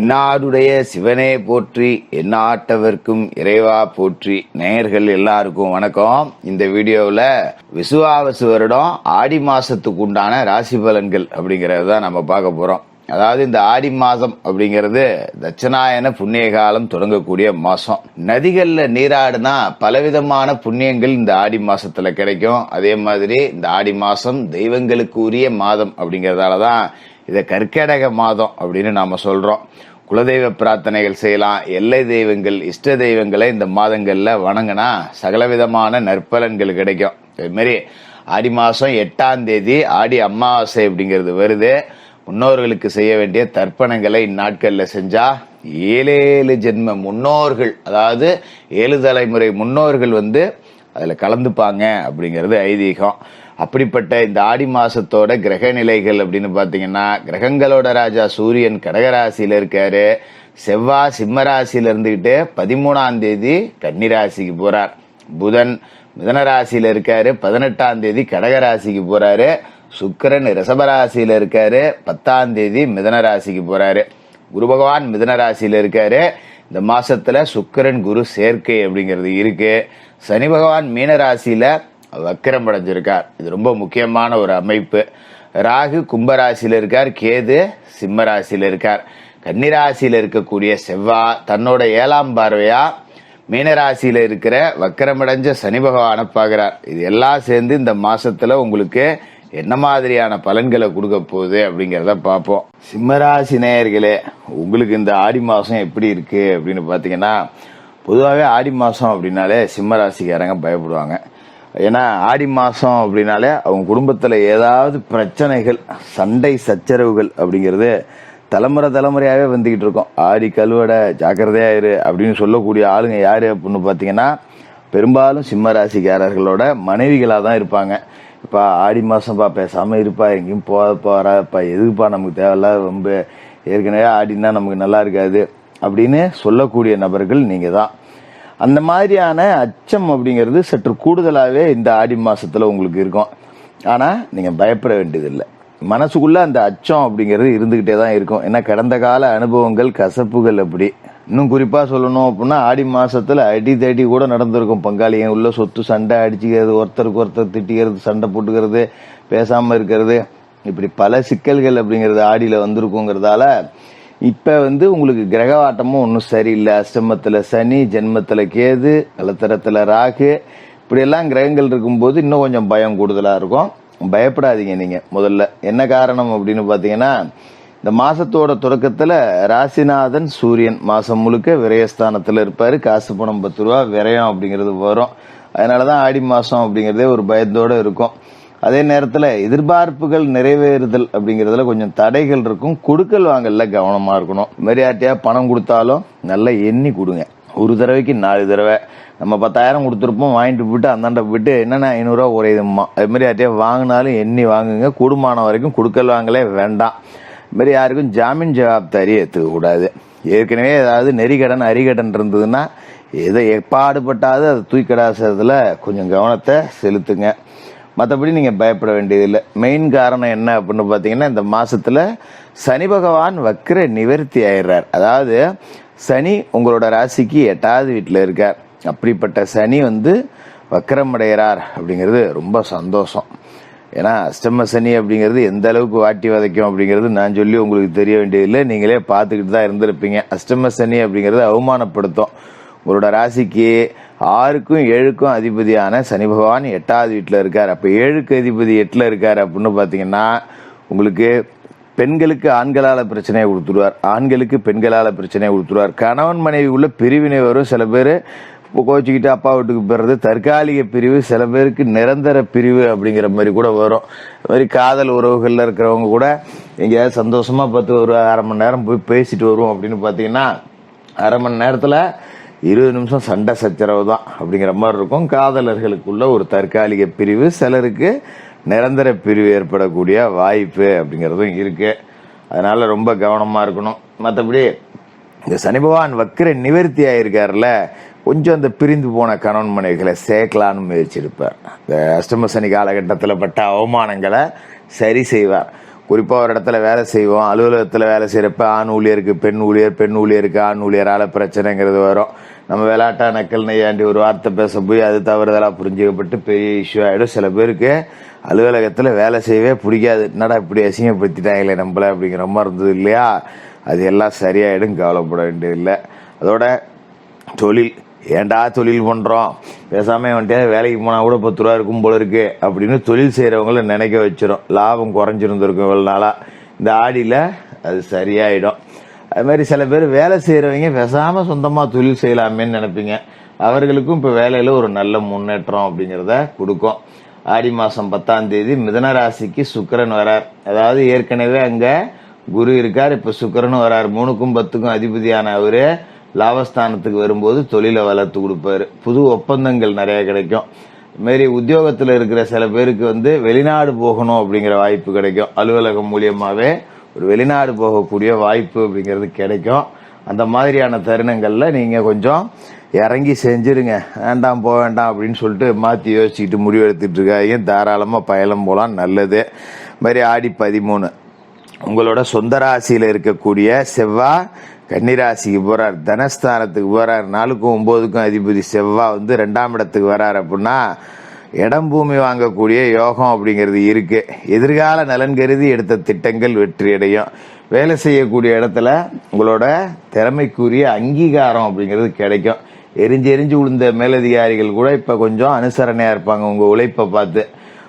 என்னாடுடைய சிவனே போற்றி என்னாட்டவர்க்கும் இறைவா போற்றி. நேயர்கள் எல்லாருக்கும் வணக்கம். இந்த வீடியோவில் விசுவாவசு வருடம் ஆடி மாசத்துக்கு உண்டான ராசி பலன்கள் அப்படிங்கறத தான் நம்ம பார்க்க போறோம். அதாவது இந்த ஆடி மாதம் அப்படிங்கிறது தட்சணாயன புண்ணிய காலம் தொடங்கக்கூடிய மாசம். நதிகளில் நீராடுனா பலவிதமான புண்ணியங்கள் இந்த ஆடி மாசத்துல கிடைக்கும். அதே மாதிரி இந்த ஆடி மாசம் தெய்வங்களுக்கு உரிய மாதம் அப்படிங்கறதால தான் இதை கற்கடக மாதம் அப்படின்னு நாம சொல்றோம். குலதெய்வ பிரார்த்தனைகள் செய்யலாம். எல்லை தெய்வங்கள் இஷ்ட தெய்வங்களை இந்த மாதங்களில் வணங்கினா சகலவிதமான நற்பலன்கள் கிடைக்கும். இதுமாரி ஆடி மாதம் எட்டாம் தேதி ஆடி அமாவாசை அப்படிங்கிறது வருது. முன்னோர்களுக்கு செய்ய வேண்டிய தர்ப்பணங்களை இந்நாட்களில் செஞ்சா ஏழேழு ஜென்ம முன்னோர்கள் அதாவது ஏழு தலைமுறை முன்னோர்கள் வந்து அதில் கலந்துப்பாங்க அப்படிங்கிறது ஐதீகம். அப்படிப்பட்ட இந்த ஆடி மாசத்தோட கிரக நிலைகள் அப்படின்னு பாத்தீங்கன்னா கிரகங்களோட ராஜா சூரியன் கடகராசியில இருக்காரு. செவ்வாய் சிம்ம ராசியில இருந்துகிட்டு பதிமூணாம் தேதி கன்னிராசிக்கு போறார். புதன் மிதன ராசியில இருக்காரு. பதினெட்டாம் தேதி கடகராசிக்கு போறாரு. சுக்கிரன் ரிஷபராசியில இருக்காரு. பத்தாம் தேதி மிதன ராசிக்கு போறாரு. குரு பகவான் மிதன ராசியில இருக்காரு. இந்த மாசத்துல சுக்கிரன் குரு சேர்க்கை அப்படிங்கிறது இருக்கு. சனி பகவான் மீன ராசியில வக்கரம் அடைஞ்சிருக்கார் இது ரொம்ப முக்கியமான ஒரு அமைப்பு. ராகு கும்பராசியில் இருக்கார் கேது சிம்மராசியில் இருக்கார். கன்னிராசியில் இருக்கக்கூடிய செவ்வா தன்னோட ஏழாம் பார்வையா மீனராசியில் இருக்கிற வக்கரமடைஞ்ச சனி பகவானை பார்க்குறார். இது எல்லாம் சேர்ந்து இந்த மாசத்துல உங்களுக்கு என்ன மாதிரியான பலன்களை கொடுக்க போகுது அப்படிங்கிறத பார்ப்போம். சிம்மராசி நேயர்களே உங்களுக்கு இந்த ஆடி மாதம் எப்படி இருக்குது அப்படின்னு பார்த்தீங்கன்னா பொதுவாகவே ஆடி மாதம் அப்படின்னாலே சிம்மராசிக்காரங்க பயப்படுவாங்க. ஏன்னா ஆடி மாதம் அப்படின்னாலே அவங்க குடும்பத்தில் ஏதாவது பிரச்சனைகள் சண்டை சச்சரவுகள் அப்படிங்கிறது தலைமுறை தலைமுறையாகவே வந்துக்கிட்டு இருக்கோம். ஆடி கழுவடை ஜாக்கிரதையா இரு அப்படின்னு சொல்லக்கூடிய ஆளுங்க யார் அப்படின்னு பார்த்தீங்கன்னா பெரும்பாலும் சிம்ம ராசிக்காரர்களோட மனைவிகளாக தான் இருப்பாங்க. இப்போ ஆடி மாதம்ப்பா பேசாமல் இருப்பா எங்கேயும் போதப்பா வராப்பா எதுக்குப்பா நமக்கு தேவையில்லாத ரொம்ப ஏற்கனவே ஆடினா நமக்கு நல்லா இருக்காது அப்படின்னு சொல்லக்கூடிய நபர்கள் நீங்கள் தான் அந்த மாதிரியான அச்சம் அப்படிங்கிறது சற்று கூடுதலாகவே இந்த ஆடி மாதத்தில் உங்களுக்கு இருக்கும். ஆனால் நீங்கள் பயப்பட வேண்டியதில்லை. மனசுக்குள்ள அந்த அச்சம் அப்படிங்கிறது இருந்துக்கிட்டே தான் இருக்கும். ஏன்னா கடந்த கால அனுபவங்கள் கசப்புகள் அப்படி. இன்னும் குறிப்பாக சொல்லணும் அப்படின்னா ஆடி மாதத்தில் அடி தடி கூட நடந்திருக்கும். பங்காளியன் உள்ள சொத்து சண்டை அடிச்சுக்கிறது ஒருத்தருக்கு ஒருத்தர் திட்டிக்கிறது சண்டை போட்டுக்கிறது பேசாமல் இருக்கிறது. இப்படி பல சிக்கல்கள் அப்படிங்கிறது ஆடியில் வந்திருக்குங்கிறதால இப்போ வந்து உங்களுக்கு கிரகவாட்டமும் ஒன்றும் சரியில்லை. அஷ்டமத்தில் சனி ஜென்மத்தில் கேது கலத்தரத்தில் ராகு. இப்படியெல்லாம் கிரகங்கள் இருக்கும்போது இன்னும் கொஞ்சம் பயம் கூடுதலாக இருக்கும். பயப்படாதீங்க நீங்கள் முதல்ல. என்ன காரணம் அப்படின்னு பார்த்தீங்கன்னா இந்த மாதத்தோட தொடக்கத்தில் ராசிநாதன் சூரியன் மாதம் முழுக்க விரயஸ்தானத்தில் இருப்பார். காசு பணம் பத்து ரூபா விரயம் அப்படிங்கிறது வரும். அதனால தான் ஆடி மாதம் அப்படிங்கிறதே ஒரு பயத்தோடு இருக்கும். அதே நேரத்தில் எதிர்பார்ப்புகள் நிறைவேறுதல் அப்படிங்கிறதுல கொஞ்சம் தடைகள் இருக்கும். கொடுக்கல் வாங்கல கவனமாக இருக்கணும். மரியாதையா பணம் கொடுத்தாலும் நல்லா எண்ணி கொடுங்க. ஒரு தடவைக்கு நாலு தடவை. நம்ம பத்தாயிரம் கொடுத்துருப்போம் வாங்கிட்டு போயிட்டு அந்தாண்ட போயிட்டு என்னென்ன ஐநூறுரூவா குறையுதும்மா அது மாதிரி யார்ட்டையா வாங்கினாலும் எண்ணி வாங்குங்க. கூடுமான வரைக்கும் கொடுக்கல் வாங்கலே வேண்டாம். இது மாதிரி யாருக்கும் ஜாமீன் ஜவாப்தாரி ஏற்றுக்க கூடாது. ஏற்கனவே ஏதாவது நெறிக்கடன் அரிகடன் இருந்ததுன்னா எதை எப்பாடுபட்டாவது அதை தூக்கிடாசத்துல கொஞ்சம் கவனத்தை செலுத்துங்க. மற்றபடி நீங்கள் பயப்பட வேண்டியதில்லை. மெயின் காரணம் என்ன அப்படின்னு பார்த்தீங்கன்னா இந்த மாதத்தில் சனி பகவான் வக்ர நிவர்த்தி ஆயிடுறார். அதாவது சனி உங்களோட ராசிக்கு எட்டாவது வீட்டில் இருக்கார். அப்படிப்பட்ட சனி வந்து வக்கரமடைகிறார் அப்படிங்கிறது ரொம்ப சந்தோஷம். ஏன்னா அஷ்டம சனி அப்படிங்கிறது எந்த அளவுக்கு வாட்டி வதைக்கும் அப்படிங்கிறது நான் சொல்லி உங்களுக்கு தெரிய வேண்டியதில்லை. நீங்களே பார்த்துக்கிட்டு தான் இருந்திருப்பீங்க. அஷ்டம சனி அப்படிங்கிறது அவமானப்படுத்தும். உங்களோட ராசிக்கு ஆறுக்கும் ஏழுக்கும் அதிபதியான சனி பகவான் எட்டாவது வீட்டில் இருக்கார். அப்போ ஏழுக்கு அதிபதி எட்டில் இருக்கார் அப்படின்னு பார்த்தீங்கன்னா உங்களுக்கு பெண்களுக்கு ஆண்களால் பிரச்சனையை கொடுத்துருவார். ஆண்களுக்கு பெண்களால் பிரச்சனையை கொடுத்துருவார். கணவன் மனைவி உள்ள பிரிவினை வரும். சில பேர் இப்போ கோச்சிக்கிட்டு அப்பா வீட்டுக்கு போயிடுறது. தற்காலிக பிரிவு சில பேருக்கு நிரந்தர பிரிவு அப்படிங்கிற மாதிரி கூட வரும். அது மாதிரி காதல் உறவுகளில் இருக்கிறவங்க கூட எங்கேயாவது சந்தோஷமாக பார்த்து ஒரு அரை மணி நேரம் போய் பேசிட்டு வருவோம் அப்படின்னு பார்த்தீங்கன்னா அரை மணி நேரத்தில் இருபது நிமிஷம் சண்டை சச்சரவு தான் அப்படிங்கிற மாதிரி இருக்கும். காதலர்களுக்குள்ள ஒரு தற்காலிக பிரிவு சிலருக்கு நிரந்தர பிரிவு ஏற்படக்கூடிய வாய்ப்பு அப்படிங்கிறதும் இருக்கு. அதனால ரொம்ப கவனமா இருக்கணும். மற்றபடி இந்த சனி பகவான் வக்கிர நிவர்த்தி ஆயிருக்காருல கொஞ்சம் அந்த பிரிந்து போன கணவன் மனைவிகளை சேர்க்கலான்னு முயற்சிருப்பார் இந்த அஷ்டம சனி காலகட்டத்தில் பட்ட அவமானங்களை சரி செய்வார். குறிப்பாக ஒரு இடத்துல வேலை செய்வோம் அலுவலகத்தில் வேலை செய்கிறப்ப ஆண் ஊழியருக்கு பெண் ஊழியர் பெண் ஊழியருக்கு ஆண் ஊழியரால் பிரச்சனைங்கிறது வரும். நம்ம விளையாட்டா நக்கல் நெய்யாண்டி ஒரு வார்த்தை பேச போய் அது தவறுதலாக புரிஞ்சுக்கப்பட்டு பெரிய இஷ்யூ ஆகிடும் சில பேருக்கு அலுவலகத்தில் வேலை செய்யவே பிடிக்காது. என்னடா இப்படி அசிங்கப்படுத்திட்டாங்களே நம்மளை அப்படிங்கிற மாதிரி இருந்தது இல்லையா? அது எல்லாம் சரியாயிடும். கவலைப்பட வேண்டியதில்லை. அதோட தொழில். ஏன்டா தொழில் பண்ணுறோம் பேசாமல் வந்துட்டு வேலைக்கு போனால் கூட பத்து ரூபா இருக்கும் போல இருக்கு அப்படின்னு தொழில் செய்கிறவங்கள நினைக்க வச்சிரும். லாபம் குறைஞ்சிருந்துருக்கும் இவ்வளோ நாளாக இந்த ஆடியில் அது சரியாயிடும். அது மாதிரி சில பேர் வேலை செய்கிறவங்க பேசாமல் சொந்தமாக தொழில் செய்யலாமேன்னு நினைப்பீங்க. அவர்களுக்கும் இப்போ வேலையில் ஒரு நல்ல முன்னேற்றம் அப்படிங்கிறத கொடுக்கும். ஆடி மாதம் பத்தாம் தேதி மிதன ராசிக்கு வரார். அதாவது ஏற்கனவே அங்கே குரு இருக்கார். இப்போ சுக்கரனும் வரார். மூணுக்கும் பத்துக்கும் அதிபதியான அவர் லாபஸ்தானத்துக்கு வரும்போது தொழிலை வளர்த்து கொடுப்பாரு. புது ஒப்பந்தங்கள் நிறைய கிடைக்கும். மாரி உத்தியோகத்தில் இருக்கிற சில பேருக்கு வந்து வெளிநாடு போகணும் அப்படிங்கிற வாய்ப்பு கிடைக்கும். அலுவலகம் மூலியமாகவே ஒரு வெளிநாடு போகக்கூடிய வாய்ப்பு அப்படிங்கிறது கிடைக்கும். அந்த மாதிரியான தருணங்களில் நீங்கள் கொஞ்சம் இறங்கி செஞ்சுருங்க. வேண்டாம் போக வேண்டாம் அப்படின்னு சொல்லிட்டு மாற்றி யோசிச்சுட்டு முடிவு எடுத்துகிட்டு இருக்காங்க தாராளமாக பயணம் போகலாம் நல்லது. மாதிரி ஆடி பதிமூணு. உங்களோட சொந்த ராசியில் இருக்கக்கூடிய செவ்வாய் கன்னிராசிக்கு போகிறார் தனஸ்தானத்துக்கு போகிறார் நாலுக்கும் ஒம்போதுக்கும் அதிபதி செவ்வாய் வந்து ரெண்டாம் இடத்துக்கு வரார் அப்படின்னா இடம் பூமி வாங்கக்கூடிய யோகம் அப்படிங்கிறது இருக்கு. எதிர்கால நலன் கருதி எடுத்த திட்டங்கள் வெற்றி அடையும் வேலை செய்யக்கூடிய இடத்துல உங்களோட திறமைக்குரிய அங்கீகாரம் அப்படிங்கிறது கிடைக்கும். எரிஞ்சு எரிஞ்சு விழுந்த மேலதிகாரிகள் கூட இப்ப கொஞ்சம் அனுசரணையா இருப்பாங்க உங்க உழைப்பை பார்த்து.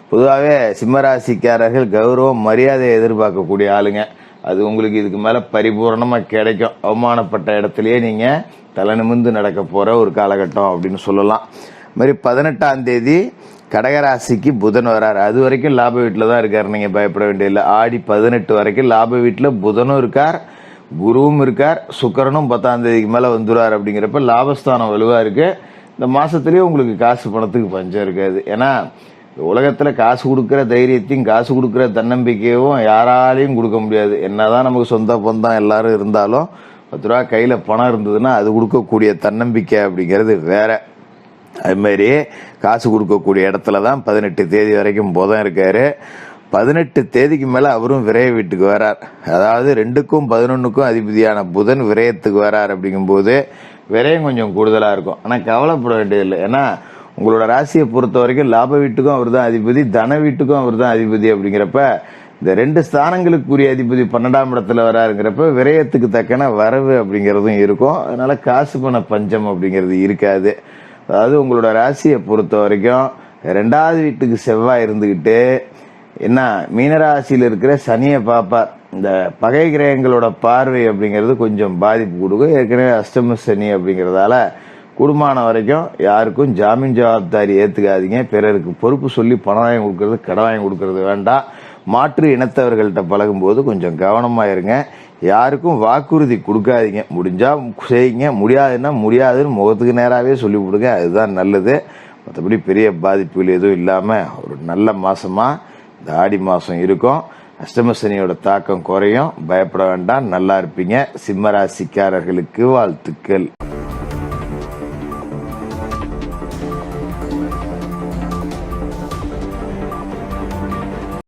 பொதுவாகவே சிம்மராசிக்காரர்கள் கௌரவம் மரியாதையை எதிர்பார்க்கக்கூடிய ஆளுங்க. அது உங்களுக்கு இதுக்கு மேல பரிபூரணமா கிடைக்கும். அவமானப்பட்ட இடத்துலயே நீங்க தலை நிமிந்து நடக்க போற ஒரு காலகட்டம் அப்படின்னு சொல்லலாம். மாதிரி பதினெட்டாம் தேதி கடகராசிக்கு புதன் வராரு. அது வரைக்கும் லாப வீட்டில் தான் இருக்கார். நீங்கள் பயப்பட வேண்டியதில்லை. ஆடி பதினெட்டு வரைக்கும் லாப வீட்டில் புதனும் இருக்கார் குருவும் இருக்கார் சுக்கரனும் பத்தாம் தேதிக்கு மேலே வந்துடுவார் அப்படிங்கிறப்ப லாபஸ்தானம் வலுவாக இருக்கு. இந்த மாதத்துலேயே உங்களுக்கு காசு பணத்துக்கு பஞ்சம் இருக்காது. ஏன்னா உலகத்தில் காசு கொடுக்குற தைரியத்தையும் காசு கொடுக்குற தன்னம்பிக்கையும் யாராலையும் கொடுக்க முடியாது. என்னதான் நமக்கு சொந்த பந்தம் எல்லாரும் இருந்தாலும் பத்து ரூபா கையில் பணம் இருந்ததுன்னா அது கொடுக்கக்கூடிய தன்னம்பிக்கை அப்படிங்கிறது வேற. அதுமாரி காசு கொடுக்கக்கூடிய இடத்துல தான் பதினெட்டு தேதி வரைக்கும் புதன் இருக்காரு. பதினெட்டு தேதிக்கு மேலே அவரும் விரைய வீட்டுக்கு வரார். அதாவது ரெண்டுக்கும் பதினொன்றுக்கும் அதிபதியான புதன் விரயத்துக்கு வரார் அப்படிங்கும்போது விரயம் கொஞ்சம் கூடுதலாக இருக்கும். ஆனால் கவலைப்பட வேண்டியதில்லை. ஏன்னா உங்களோட ராசியை பொறுத்த வரைக்கும் லாப வீட்டுக்கும் அவர் தான் அதிபதி தன வீட்டுக்கும் அவர் தான் அதிபதி அப்படிங்கிறப்ப இந்த ரெண்டு ஸ்தானங்களுக்குரிய அதிபதி பன்னெண்டாம் இடத்துல வராருங்கிறப்ப விரயத்துக்கு தக்கன வரவு அப்படிங்கிறதும் இருக்கும். அதனால காசு பண பஞ்சம் அப்படிங்கிறது இருக்காது. அதாவது உங்களோட ராசியை பொறுத்த வரைக்கும் ரெண்டாவது வீட்டுக்கு செவ்வாய் இருந்துக்கிட்டு என்ன மீனராசியில் இருக்கிற சனியை பார்ப்பார். இந்த பகை கிரகங்களோட பார்வை அப்படிங்கிறது கொஞ்சம் பாதிப்பு கொடுக்கும். ஏற்கனவே அஷ்டம சனி அப்படிங்கிறதால குடும்பமான வரைக்கும் யாருக்கும் ஜாமீன் ஜவாப்தாரி ஏற்றுக்காதீங்க பிறருக்கு பொறுப்பு சொல்லி பணம் வாங்கி கொடுக்கறது கடன் வாங்கி கொடுக்கறது வேண்டாம். மாற்று இனத்தவர்கள்ட்ட பழகும்போது கொஞ்சம் கவனமாக இருங்க. யாருக்கும் வாக்குறுதி கொடுக்காதீங்க. முடிஞ்சா செய்யுங்க. முடியாதுன்னா முடியாதுன்னு முகத்துக்கு நேராகவே சொல்லி கொடுங்க. அதுதான் நல்லது. மற்றபடி பெரிய பாதிப்புகள் எதுவும் இல்லாமல் ஒரு நல்ல மாதமாக இந்த ஆடி மாதம் இருக்கும். அஷ்டமசனியோட தாக்கம் குறையும். பயப்பட வேண்டாம். நல்லா இருப்பீங்க. சிம்ம ராசிக்காரர்களுக்கு வாழ்த்துக்கள்.